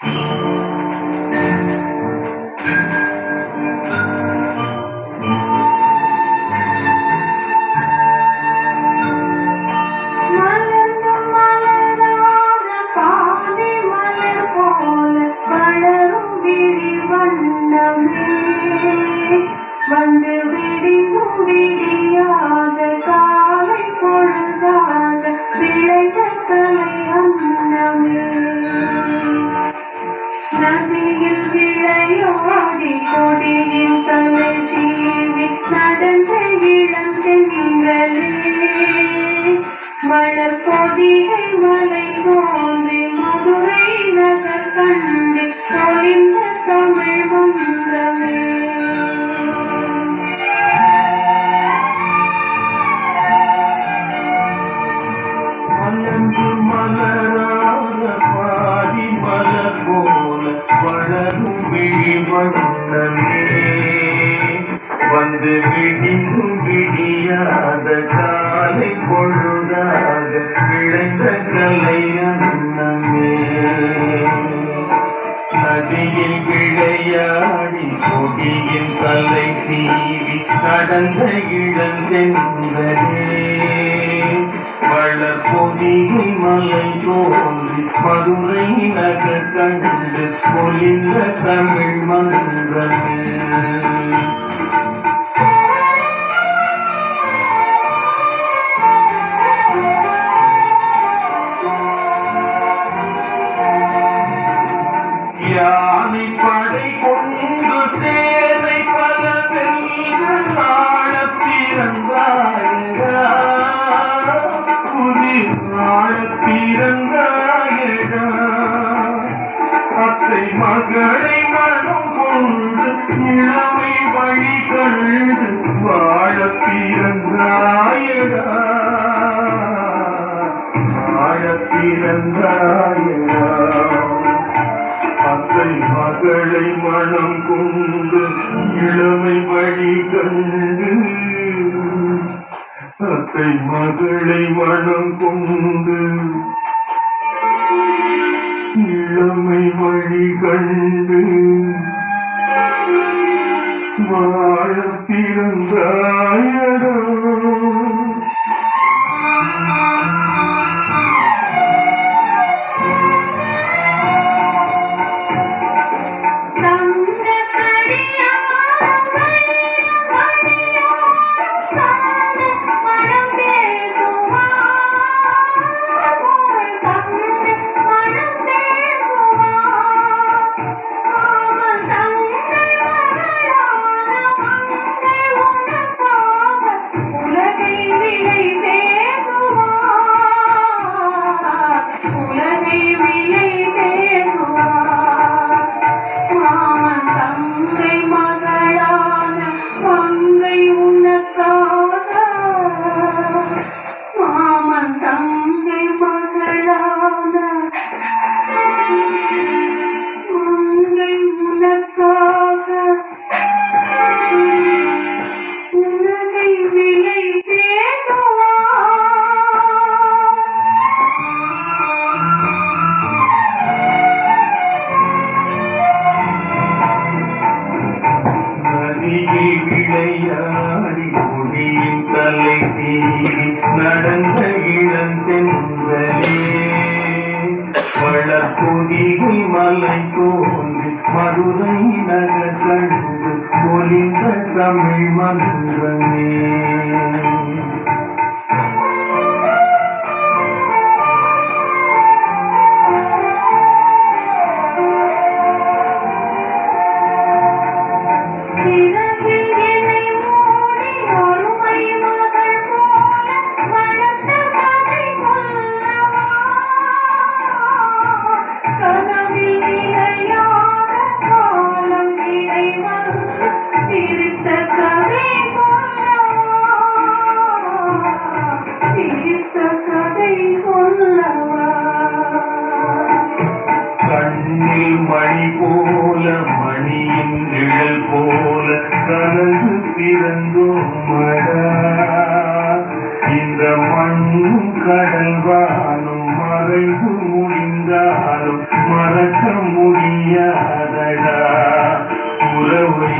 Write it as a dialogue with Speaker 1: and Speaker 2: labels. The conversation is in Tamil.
Speaker 1: Música விளையாடி கொடியின் தலை ஜீவி நடந்த இளந்தெங்களே மலர் பொதிகை மலை போந்து மதுரை நகர் கண்டு பொழிந்த
Speaker 2: அது விடியும் விடியாத காலை பொழுதாக விளைந்த கலை அன்னமே நதியில் விளையாடி கொடியில் தலை தீவி கடந்த இளந்தென்றே வளர் பொதிகை மலை தோன்றி மதுரை நகர் கண்டு பொலிந்த தமிழ் மன்றமே இளமை வழி கழுது வாழ பிறந்தாயடா வாழ பிறந்தாயடா அத்தை மகளை மனம் கொண்டு இளமை வழி கண்டு அத்தை மகளை மனம் கொண்டு இளமை வழி கண்டு பிறந்தாயடா நதியை விளையாடி கொடியின் தலை தீவி நடந்த இளந்தென்றலே வளர் மலை தோன்றி மதுரை நகர் கண்டு பொலிந்த தமிழ் மன்றமே
Speaker 1: போல
Speaker 2: மணியின் நிழல் போல கலந்து பிறந்தோமடா இந்த மண்ணும் கடல்வானும் மறைந்து முடிந்தாலும் மறக்க முடியாதடா. உறவை